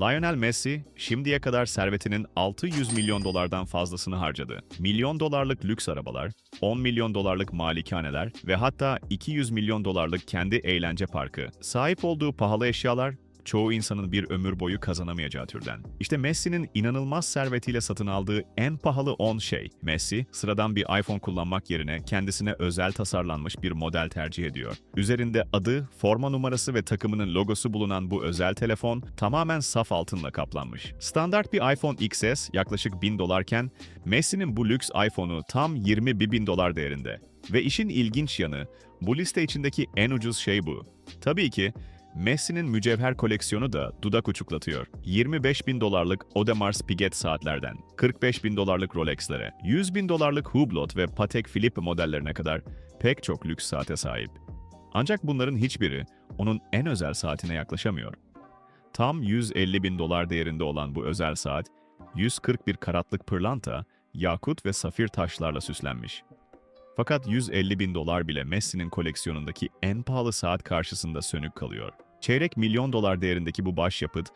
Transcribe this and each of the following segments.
Lionel Messi şimdiye kadar servetinin 600 milyon dolardan fazlasını harcadı. Milyon dolarlık lüks arabalar, 10 milyon dolarlık malikaneler ve hatta 200 milyon dolarlık kendi eğlence parkı. Sahip olduğu pahalı eşyalar çoğu insanın bir ömür boyu kazanamayacağı türden. İşte Messi'nin inanılmaz servetiyle satın aldığı en pahalı 10 şey. Messi, sıradan bir iPhone kullanmak yerine kendisine özel tasarlanmış bir model tercih ediyor. Üzerinde adı, forma numarası ve takımının logosu bulunan bu özel telefon tamamen saf altınla kaplanmış. Standart bir iPhone XS yaklaşık 1000 dolarken, Messi'nin bu lüks iPhone'u tam 20 bin dolar değerinde. Ve işin ilginç yanı, bu liste içindeki en ucuz şey bu. Tabii ki Messi'nin mücevher koleksiyonu da dudak uçuklatıyor. 25 bin dolarlık Audemars Piguet saatlerden, 45 bin dolarlık Rolex'lere, 100 bin dolarlık Hublot ve Patek Philippe modellerine kadar pek çok lüks saate sahip. Ancak bunların hiçbiri onun en özel saatine yaklaşamıyor. Tam 150 bin dolar değerinde olan bu özel saat, 141 karatlık pırlanta, yakut ve safir taşlarla süslenmiş. Fakat 150 bin dolar bile Messi'nin koleksiyonundaki en pahalı saat karşısında sönük kalıyor. Çeyrek milyon dolar değerindeki bu başyapıt,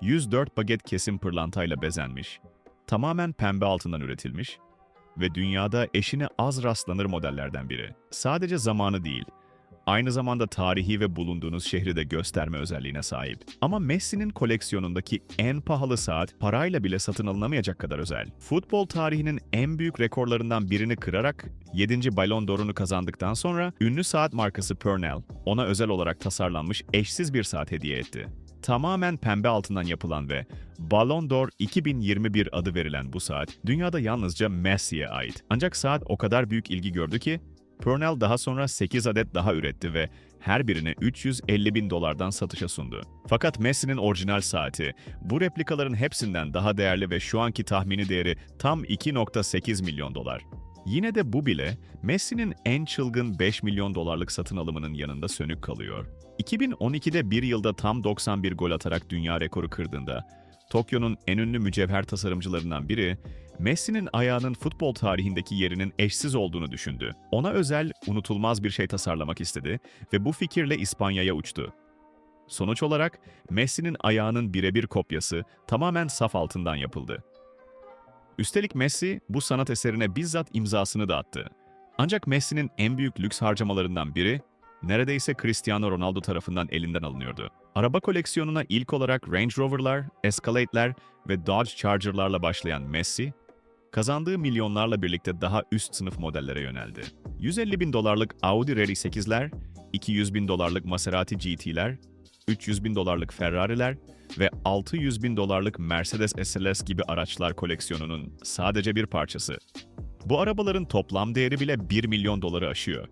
104 baget kesim pırlantayla bezenmiş, tamamen pembe altından üretilmiş ve dünyada eşine az rastlanır modellerden biri. Sadece zamanı değil, aynı zamanda tarihi ve bulunduğunuz şehri de gösterme özelliğine sahip. Ama Messi'nin koleksiyonundaki en pahalı saat parayla bile satın alınamayacak kadar özel. Futbol tarihinin en büyük rekorlarından birini kırarak 7. Ballon d'Or'unu kazandıktan sonra ünlü saat markası Pernell ona özel olarak tasarlanmış eşsiz bir saat hediye etti. Tamamen pembe altından yapılan ve Ballon d'Or 2021 adı verilen bu saat dünyada yalnızca Messi'ye ait. Ancak saat o kadar büyük ilgi gördü ki Purnell daha sonra 8 adet daha üretti ve her birini 350 bin dolardan satışa sundu. Fakat Messi'nin orijinal saati bu replikaların hepsinden daha değerli ve şu anki tahmini değeri tam 2.8 milyon dolar. Yine de bu bile Messi'nin en çılgın 5 milyon dolarlık satın alımının yanında sönük kalıyor. 2012'de bir yılda tam 91 gol atarak dünya rekoru kırdığında, Tokyo'nun en ünlü mücevher tasarımcılarından biri, Messi'nin ayağının futbol tarihindeki yerinin eşsiz olduğunu düşündü. Ona özel, unutulmaz bir şey tasarlamak istedi ve bu fikirle İspanya'ya uçtu. Sonuç olarak Messi'nin ayağının birebir kopyası tamamen saf altından yapıldı. Üstelik Messi bu sanat eserine bizzat imzasını da attı. Ancak Messi'nin en büyük lüks harcamalarından biri neredeyse Cristiano Ronaldo tarafından elinden alınıyordu. Araba koleksiyonuna ilk olarak Range Rover'lar, Escalade'ler ve Dodge Charger'larla başlayan Messi, kazandığı milyonlarla birlikte daha üst sınıf modellere yöneldi. 150 bin dolarlık Audi RS8'ler, 200 bin dolarlık Maserati GT'ler, 300 bin dolarlık Ferrari'ler ve 600 bin dolarlık Mercedes SLS gibi araçlar koleksiyonunun sadece bir parçası. Bu arabaların toplam değeri bile 1 milyon doları aşıyor.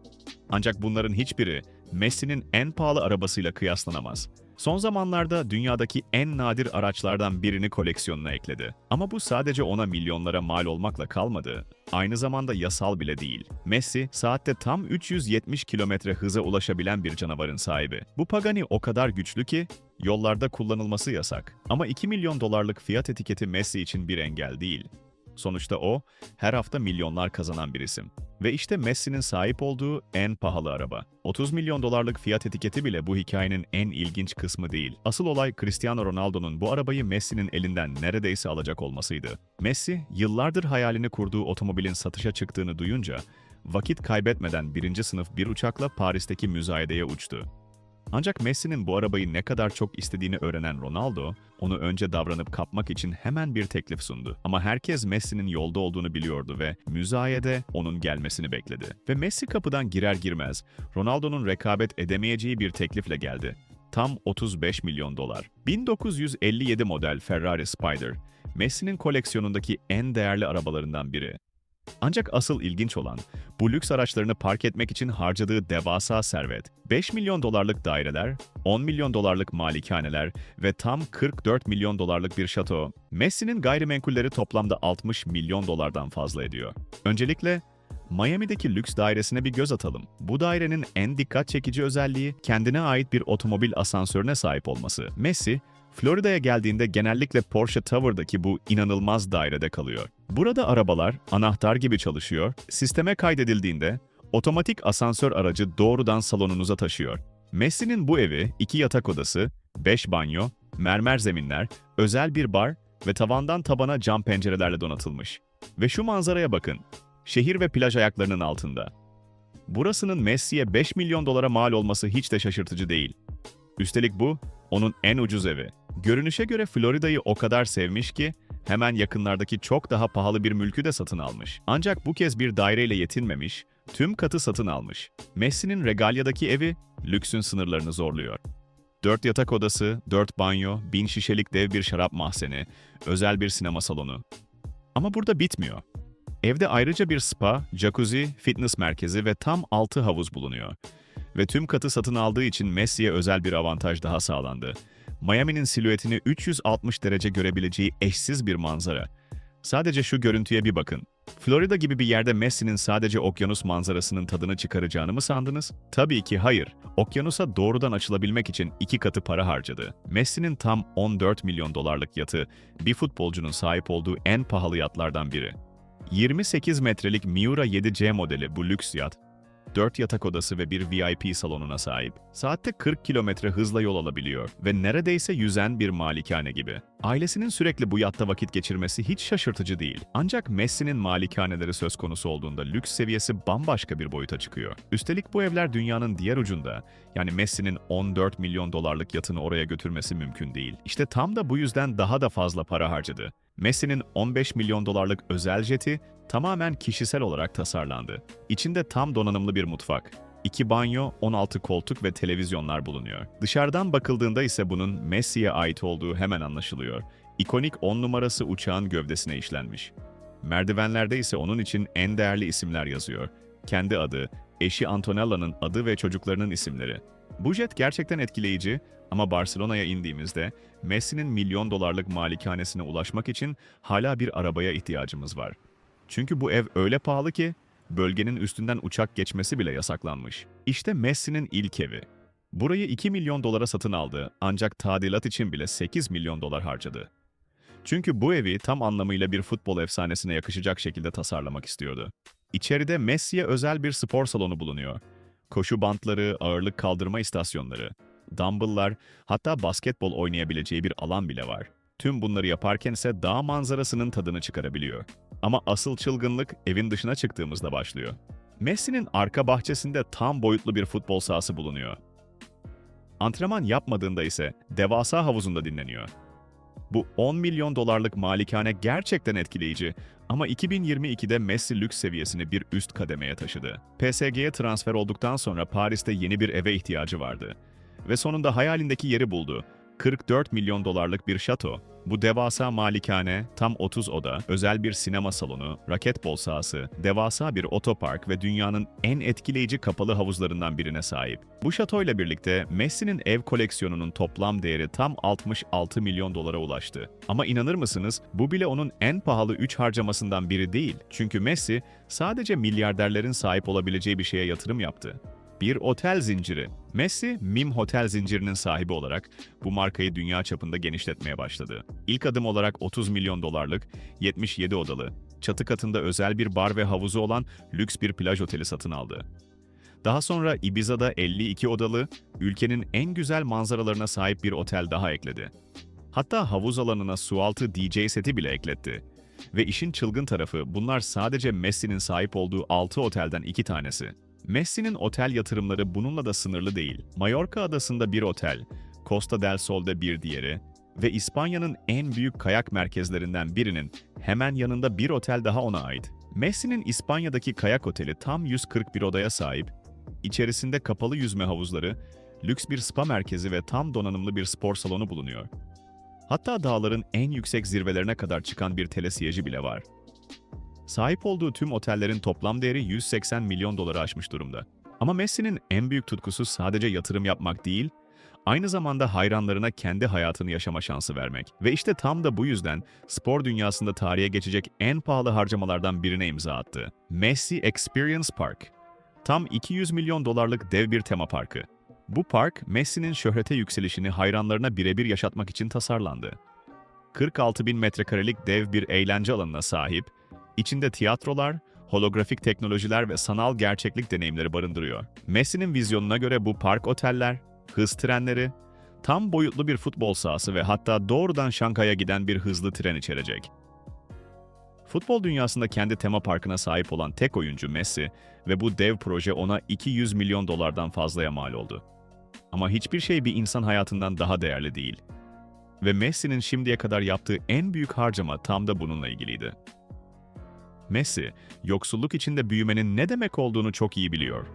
Ancak bunların hiçbiri Messi'nin en pahalı arabasıyla kıyaslanamaz. Son zamanlarda dünyadaki en nadir araçlardan birini koleksiyonuna ekledi. Ama bu sadece ona milyonlara mal olmakla kalmadı. Aynı zamanda yasal bile değil. Messi, saatte tam 370 kilometre hıza ulaşabilen bir canavarın sahibi. Bu Pagani o kadar güçlü ki, yollarda kullanılması yasak. Ama 2 milyon dolarlık fiyat etiketi Messi için bir engel değil. Sonuçta o, her hafta milyonlar kazanan bir isim. Ve işte Messi'nin sahip olduğu en pahalı araba. 30 milyon dolarlık fiyat etiketi bile bu hikayenin en ilginç kısmı değil. Asıl olay Cristiano Ronaldo'nun bu arabayı Messi'nin elinden neredeyse alacak olmasıydı. Messi, yıllardır hayalini kurduğu otomobilin satışa çıktığını duyunca, vakit kaybetmeden birinci sınıf bir uçakla Paris'teki müzayedeye uçtu. Ancak Messi'nin bu arabayı ne kadar çok istediğini öğrenen Ronaldo, onu önce davranıp kapmak için hemen bir teklif sundu. Ama herkes Messi'nin yolda olduğunu biliyordu ve müzayede onun gelmesini bekledi. Ve Messi kapıdan girer girmez, Ronaldo'nun rekabet edemeyeceği bir teklifle geldi. Tam 35 milyon dolar. 1957 model Ferrari Spider, Messi'nin koleksiyonundaki en değerli arabalarından biri. Ancak asıl ilginç olan, bu lüks araçlarını park etmek için harcadığı devasa servet, 5 milyon dolarlık daireler, 10 milyon dolarlık malikaneler ve tam 44 milyon dolarlık bir şato, Messi'nin gayrimenkulleri toplamda 60 milyon dolardan fazla ediyor. Öncelikle, Miami'deki lüks dairesine bir göz atalım. Bu dairenin en dikkat çekici özelliği kendine ait bir otomobil asansörüne sahip olması. Messi, Florida'ya geldiğinde genellikle Porsche Tower'daki bu inanılmaz dairede kalıyor. Burada arabalar anahtar gibi çalışıyor, sisteme kaydedildiğinde otomatik asansör aracı doğrudan salonunuza taşıyor. Messi'nin bu evi iki yatak odası, 5 banyo, Mermer zeminler, özel bir bar ve tavandan tabana cam pencerelerle donatılmış. Ve şu manzaraya bakın. Şehir ve plaj ayaklarının altında. Burasının Messi'ye 5 milyon dolara mal olması hiç de şaşırtıcı değil. Üstelik bu, onun en ucuz evi. Görünüşe göre Florida'yı o kadar sevmiş ki, hemen yakınlardaki çok daha pahalı bir mülkü de satın almış. Ancak bu kez bir daireyle yetinmemiş, tüm katı satın almış. Messi'nin Regalia'daki evi, lüksün sınırlarını zorluyor. Dört yatak odası, dört banyo, bin şişelik dev bir şarap mahzeni, özel bir sinema salonu. Ama burada bitmiyor. Evde ayrıca bir spa, jacuzzi, fitness merkezi ve tam 6 havuz bulunuyor. Ve tüm katı satın aldığı için Messi'ye özel bir avantaj daha sağlandı. Miami'nin silüetini 360 derece görebileceği eşsiz bir manzara. Sadece şu görüntüye bir bakın. Florida gibi bir yerde Messi'nin sadece okyanus manzarasının tadını çıkaracağını mı sandınız? Tabii ki hayır. Okyanusa doğrudan açılabilmek için iki katı para harcadı. Messi'nin tam 14 milyon dolarlık yatı, bir futbolcunun sahip olduğu en pahalı yatlardan biri. 28 metrelik Miura 7C modeli bu lüks yat, 4 yatak odası ve bir VIP salonuna sahip. Saatte 40 kilometre hızla yol alabiliyor ve neredeyse yüzen bir malikane gibi. Ailesinin sürekli bu yatta vakit geçirmesi hiç şaşırtıcı değil. Ancak Messi'nin malikaneleri söz konusu olduğunda lüks seviyesi bambaşka bir boyuta çıkıyor. Üstelik bu evler dünyanın diğer ucunda. Yani Messi'nin 14 milyon dolarlık yatını oraya götürmesi mümkün değil. İşte tam da bu yüzden daha da fazla para harcadı. Messi'nin 15 milyon dolarlık özel jeti tamamen kişisel olarak tasarlandı. İçinde tam donanımlı bir mutfak, iki banyo, 16 koltuk ve televizyonlar bulunuyor. Dışarıdan bakıldığında ise bunun Messi'ye ait olduğu hemen anlaşılıyor. İkonik 10 numarası uçağın gövdesine işlenmiş. Merdivenlerde ise onun için en değerli isimler yazıyor. Kendi adı, eşi Antonella'nın adı ve çocuklarının isimleri. Bu jet gerçekten etkileyici ama Barcelona'ya indiğimizde Messi'nin milyon dolarlık malikanesine ulaşmak için hala bir arabaya ihtiyacımız var. Çünkü bu ev öyle pahalı ki bölgenin üstünden uçak geçmesi bile yasaklanmış. İşte Messi'nin ilk evi. Burayı 2 milyon dolara satın aldı ancak tadilat için bile 8 milyon dolar harcadı. Çünkü bu evi tam anlamıyla bir futbol efsanesine yakışacak şekilde tasarlamak istiyordu. İçeride Messi'ye özel bir spor salonu bulunuyor. Koşu bantları, ağırlık kaldırma istasyonları, dumbbell'lar, hatta basketbol oynayabileceği bir alan bile var. Tüm bunları yaparken ise dağ manzarasının tadını çıkarabiliyor. Ama asıl çılgınlık evin dışına çıktığımızda başlıyor. Messi'nin arka bahçesinde tam boyutlu bir futbol sahası bulunuyor. Antrenman yapmadığında ise devasa havuzunda dinleniyor. Bu 10 milyon dolarlık malikane gerçekten etkileyici ama 2022'de Messi lüks seviyesini bir üst kademeye taşıdı. PSG'ye transfer olduktan sonra Paris'te yeni bir eve ihtiyacı vardı. Ve sonunda hayalindeki yeri buldu. 44 milyon dolarlık bir şato. Bu devasa malikane, tam 30 oda, özel bir sinema salonu, raketbol sahası, devasa bir otopark ve dünyanın en etkileyici kapalı havuzlarından birine sahip. Bu şatoyla birlikte Messi'nin ev koleksiyonunun toplam değeri tam 66 milyon dolara ulaştı. Ama inanır mısınız bu bile onun en pahalı 3 harcamasından biri değil. Çünkü Messi sadece milyarderlerin sahip olabileceği bir şeye yatırım yaptı bir otel zinciri. Messi, Mim Hotel zincirinin sahibi olarak bu markayı dünya çapında genişletmeye başladı. İlk adım olarak 30 milyon dolarlık, 77 odalı, çatı katında özel bir bar ve havuzu olan lüks bir plaj oteli satın aldı. Daha sonra Ibiza'da 52 odalı, ülkenin en güzel manzaralarına sahip bir otel daha ekledi. Hatta havuz alanına sualtı DJ seti bile ekletti. Ve işin çılgın tarafı bunlar sadece Messi'nin sahip olduğu 6 otelden 2 tanesi. Messi'nin otel yatırımları bununla da sınırlı değil. Mallorca adasında bir otel, Costa del Sol'de bir diğeri ve İspanya'nın en büyük kayak merkezlerinden birinin hemen yanında bir otel daha ona ait. Messi'nin İspanya'daki kayak oteli tam 141 odaya sahip, içerisinde kapalı yüzme havuzları, lüks bir spa merkezi ve tam donanımlı bir spor salonu bulunuyor. Hatta dağların en yüksek zirvelerine kadar çıkan bir telesiyeci bile var. Sahip olduğu tüm otellerin toplam değeri 180 milyon doları aşmış durumda. Ama Messi'nin en büyük tutkusu sadece yatırım yapmak değil, aynı zamanda hayranlarına kendi hayatını yaşama şansı vermek. Ve işte tam da bu yüzden spor dünyasında tarihe geçecek en pahalı harcamalardan birine imza attı. Messi Experience Park. Tam 200 milyon dolarlık dev bir tema parkı. Bu park, Messi'nin şöhrete yükselişini hayranlarına birebir yaşatmak için tasarlandı. 46 bin metrekarelik dev bir eğlence alanına sahip, İçinde tiyatrolar, holografik teknolojiler ve sanal gerçeklik deneyimleri barındırıyor. Messi'nin vizyonuna göre bu park oteller, hız trenleri, tam boyutlu bir futbol sahası ve hatta doğrudan Şangay'a giden bir hızlı tren içerecek. Futbol dünyasında kendi tema parkına sahip olan tek oyuncu Messi ve bu dev proje ona 200 milyon dolardan fazlaya mal oldu. Ama hiçbir şey bir insan hayatından daha değerli değil. Ve Messi'nin şimdiye kadar yaptığı en büyük harcama tam da bununla ilgiliydi. Messi, yoksulluk içinde büyümenin ne demek olduğunu çok iyi biliyor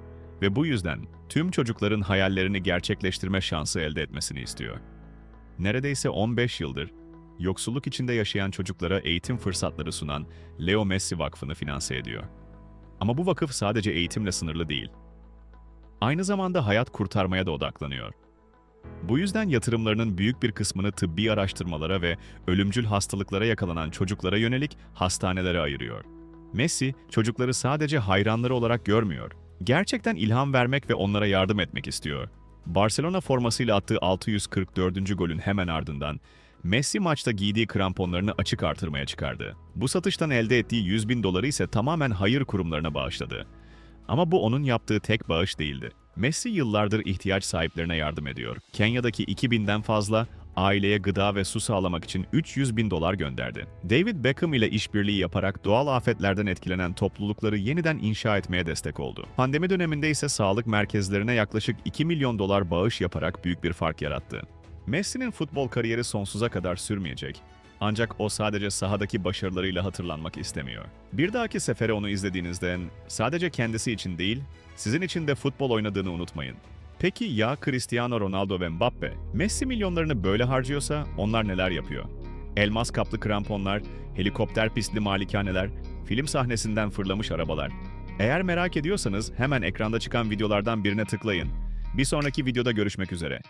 ve bu yüzden tüm çocukların hayallerini gerçekleştirme şansı elde etmesini istiyor. Neredeyse 15 yıldır yoksulluk içinde yaşayan çocuklara eğitim fırsatları sunan Leo Messi Vakfı'nı finanse ediyor. Ama bu vakıf sadece eğitimle sınırlı değil. Aynı zamanda hayat kurtarmaya da odaklanıyor. Bu yüzden yatırımlarının büyük bir kısmını tıbbi araştırmalara ve ölümcül hastalıklara yakalanan çocuklara yönelik hastanelere ayırıyor. Messi, çocukları sadece hayranları olarak görmüyor. Gerçekten ilham vermek ve onlara yardım etmek istiyor. Barcelona formasıyla attığı 644. golün hemen ardından Messi maçta giydiği kramponlarını açık artırmaya çıkardı. Bu satıştan elde ettiği 100 bin doları ise tamamen hayır kurumlarına bağışladı. Ama bu onun yaptığı tek bağış değildi. Messi yıllardır ihtiyaç sahiplerine yardım ediyor. Kenya'daki 2000'den fazla aileye gıda ve su sağlamak için 300 bin dolar gönderdi. David Beckham ile işbirliği yaparak doğal afetlerden etkilenen toplulukları yeniden inşa etmeye destek oldu. Pandemi döneminde ise sağlık merkezlerine yaklaşık 2 milyon dolar bağış yaparak büyük bir fark yarattı. Messi'nin futbol kariyeri sonsuza kadar sürmeyecek. Ancak o sadece sahadaki başarılarıyla hatırlanmak istemiyor. Bir dahaki sefere onu izlediğinizde sadece kendisi için değil, sizin için de futbol oynadığını unutmayın. Peki ya Cristiano Ronaldo ve Mbappe? Messi milyonlarını böyle harcıyorsa onlar neler yapıyor? Elmas kaplı kramponlar, helikopter pistli malikaneler, film sahnesinden fırlamış arabalar. Eğer merak ediyorsanız hemen ekranda çıkan videolardan birine tıklayın. Bir sonraki videoda görüşmek üzere.